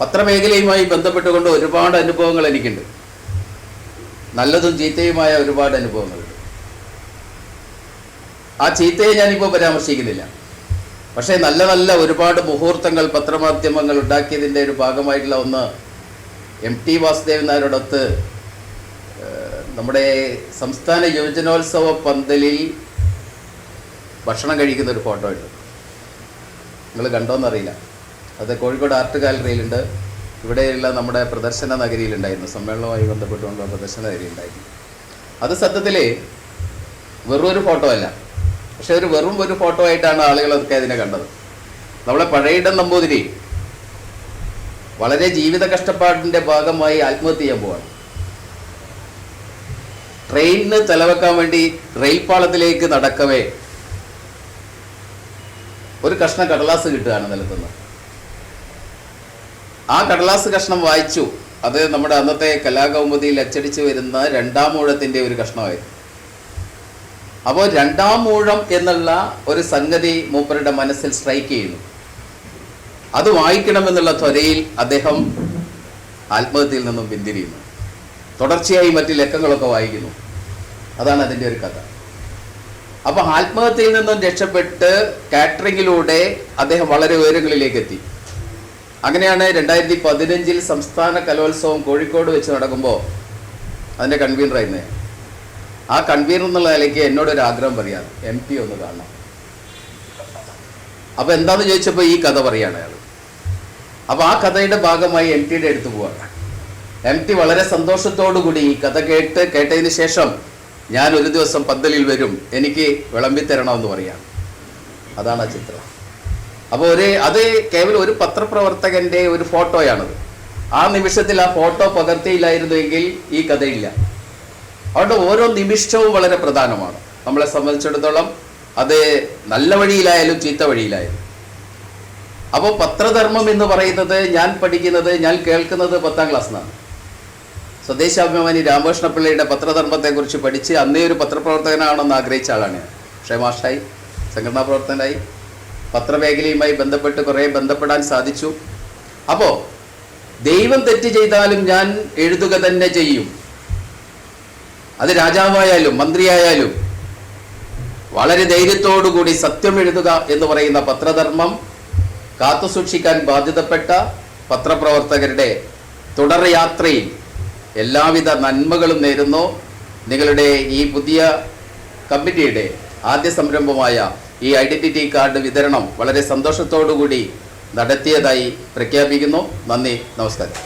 പത്രമേഖലയുമായി ബന്ധപ്പെട്ടുകൊണ്ട് ഒരുപാട് അനുഭവങ്ങൾ എനിക്കുണ്ട്. നല്ലതും ചീത്തയുമായ ഒരുപാട് അനുഭവങ്ങളുണ്ട്. ആ ചീത്തയെ ഞാനിപ്പോൾ പരാമർശിക്കുന്നില്ല. പക്ഷേ നല്ല നല്ല ഒരുപാട് മുഹൂർത്തങ്ങൾ പത്രമാധ്യമങ്ങൾ ഉണ്ടാക്കിയതിന്റെ ഒരു ഭാഗമായിട്ടുള്ള ഒന്ന് എം ടി വാസുദേവൻ നായരോടൊത്ത് നമ്മുടെ സംസ്ഥാന യുവജനോത്സവ പന്തലിൽ ഭക്ഷണം കഴിക്കുന്ന ഒരു ഫോട്ടോ ഉണ്ട്. നിങ്ങൾ കണ്ടോന്നറിയില്ല. അത് കോഴിക്കോട് ആർട്ട് ഗാലറിയിലുണ്ട്. ഇവിടെയുള്ള നമ്മുടെ പ്രദർശന നഗരിയിലുണ്ടായിരുന്നു. സമ്മേളനവുമായി ബന്ധപ്പെട്ടുകൊണ്ടുള്ള പ്രദർശന നഗരി ഉണ്ടായിരുന്നു അത് സത്യത്തിൽ വെറും ഒരു ഫോട്ടോ അല്ല. പക്ഷെ ഒരു വെറും ഒരു ഫോട്ടോ ആയിട്ടാണ് ആളുകളൊക്കെ അതിനെ കണ്ടത്. നമ്മളെ പഴയിടം നമ്പൂതിരി വളരെ ജീവിത കഷ്ടപ്പാടിന്റെ ഭാഗമായി ആത്മഹത്യ ചെയ്യാൻ പോവാണ്. ട്രെയിനിന് ചെലവെക്കാൻ വേണ്ടി റെയിൽ പാളത്തിലേക്ക് നടക്കവേ ഒരു കഷ്ണം കടലാസ് കിട്ടുകയാണ് നിലത്തുനിന്ന്. ആ കടലാസ് കഷ്ണം വായിച്ചു. അത് നമ്മുടെ അന്നത്തെ കലാകൗമുദിയിൽ അച്ചടിച്ചു വരുന്ന രണ്ടാം മൂഴത്തിന്റെ ഒരു കഷ്ണമായിരുന്നു. അപ്പോൾ രണ്ടാം മൂഴം എന്നുള്ള ഒരു സംഗതി മൂപ്പരുടെ മനസ്സിൽ സ്ട്രൈക്ക് ചെയ്യുന്നു. അത് വായിക്കണമെന്നുള്ള ത്വരയിൽ അദ്ദേഹം ആത്മഹത്യയിൽ നിന്നും പിന്തിരിയുന്നു. തുടർച്ചയായി മറ്റു ലക്കങ്ങളൊക്കെ വായിക്കുന്നു. അതാണ് അതിന്റെ ഒരു കഥ. അപ്പോൾ ആത്മഹത്യയിൽ നിന്നും രക്ഷപ്പെട്ട് കാറ്ററിങ്ങിലൂടെ അദ്ദേഹം വളരെ ഉയരങ്ങളിലേക്ക് എത്തി. അങ്ങനെയാണ് രണ്ടായിരത്തി പതിനഞ്ചിൽ സംസ്ഥാന കലോത്സവം കോഴിക്കോട് വെച്ച് നടക്കുമ്പോൾ അതിന്റെ കൺവീനറായിരുന്നു. ആ കൺവീനർ എന്നുള്ള നിലയ്ക്ക് എന്നോടൊരു ആഗ്രഹം പറയാം എം പി ഒന്ന് കാണണം. അപ്പോൾ എന്താണെന്ന് ചോദിച്ചപ്പോൾ ഈ കഥ പറയാണ് അയാൾ അപ്പൊ ആ കഥയുടെ ഭാഗമായി എം ടിയുടെ അടുത്ത് പോവാണ്. എം ടി വളരെ സന്തോഷത്തോടു കൂടി ഈ കഥ കേട്ട് കേട്ടതിന് ശേഷം ഞാൻ ഒരു ദിവസം പന്തലിൽ വരും എനിക്ക് വിളമ്പിത്തരണമെന്ന് പറയാം. അതാണ് ആ ചിത്രം. അപ്പോൾ ഒരു അത് കേവലം ഒരു പത്രപ്രവർത്തകന്റെ ഒരു ഫോട്ടോയാണത്. ആ നിമിഷത്തിൽ ആ ഫോട്ടോ പകർത്തിയില്ലായിരുന്നുവെങ്കിൽ ഈ കഥയില്ല. അതുകൊണ്ട് ഓരോ നിമിഷവും വളരെ പ്രധാനമാണ്. നമ്മളെ സംബന്ധിച്ചിടത്തോളം അത് നല്ല വഴിയിലായാലും ചീത്ത വഴിയിലായാലും. അപ്പോൾ പത്രധർമ്മം എന്ന് പറയുന്നത് ഞാൻ പഠിക്കുന്നത് ഞാൻ കേൾക്കുന്നത് പത്താം ക്ലാസ്സിലാണ്. സ്വദേശാഭിമാനി രാമകൃഷ്ണ പിള്ളയുടെ പത്രധർമ്മത്തെക്കുറിച്ച് പഠിച്ച് അന്നേ ഒരു പത്രപ്രവർത്തകനാണെന്ന് ആഗ്രഹിച്ച ആളാണ് ഞാൻ. പക്ഷേ മാഷായി സംഘടനാ പ്രവർത്തകനായി. പത്രമേഖലയുമായി ബന്ധപ്പെട്ട് കുറേ ബന്ധപ്പെടാൻ സാധിച്ചു. അപ്പോൾ ദൈവം തെറ്റ് ചെയ്താലും ഞാൻ എഴുതുക തന്നെ ചെയ്യും. അത് രാജാവായാലും മന്ത്രിയായാലും വളരെ ധൈര്യത്തോടുകൂടി സത്യം എഴുതുക എന്ന് പറയുന്ന പത്രധർമ്മം കാത്തുസൂക്ഷിക്കാൻ ബാധ്യതപ്പെട്ട പത്രപ്രവർത്തകരുടെ തുടർയാത്രയിൽ എല്ലാവിധ നന്മകളും നേരുന്നു. നിങ്ങളുടെ ഈ പുതിയ കമ്മിറ്റിയുടെ ആദ്യ സംരംഭമായ ഈ ഐഡന്റിറ്റി കാർഡ് വിതരണം വളരെ സന്തോഷത്തോടുകൂടി നടത്തിയതായി പ്രഖ്യാപിക്കുന്നു. നന്ദി നമസ്കാരം.